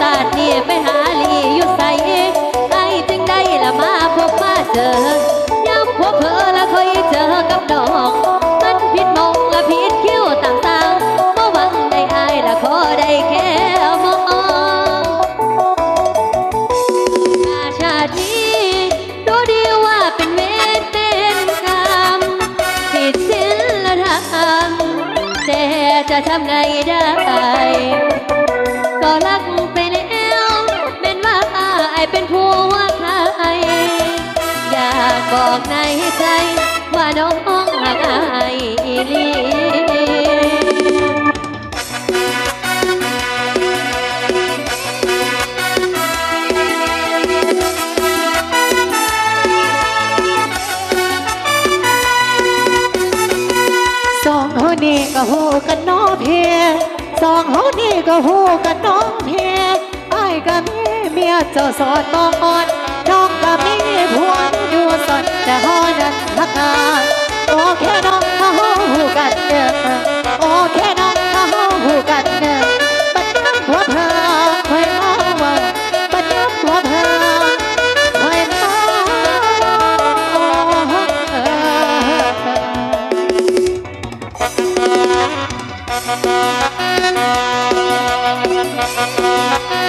ศาสตร์นี่ไปหาลีอยู่ใส่ไอ้จึงได้ละมาพบมาเจอยามพบเธอละเคยเจอกับดอก มันผิดมองละผิดคิ้วต่างๆบ่หวังได้อายละขอได้แค่มองอาชาตินี้รู้ดีว่าเป็นเวรเป็นกรรมผิดศีลธรรมแต่จะทำไงได้ เป็นผัวใคร อยากบอกในใจว่าน้องหักอายอีหลีสองเฮานี่ก็ฮู้กันน้อเพียสองเฮานี่ก็ฮู้กันน้ เจ้าสอดบองอ่อนน้องกับมีพวงอยู่สนแต่หอนั้นทักงานโอเคน้องเขาหูกันเด้อโอเคน้องเขาหูกันเด้อบัดน้ำหัวเพอคอยมองว่าบัดน้ำหัวเพอคอยมอง Thank.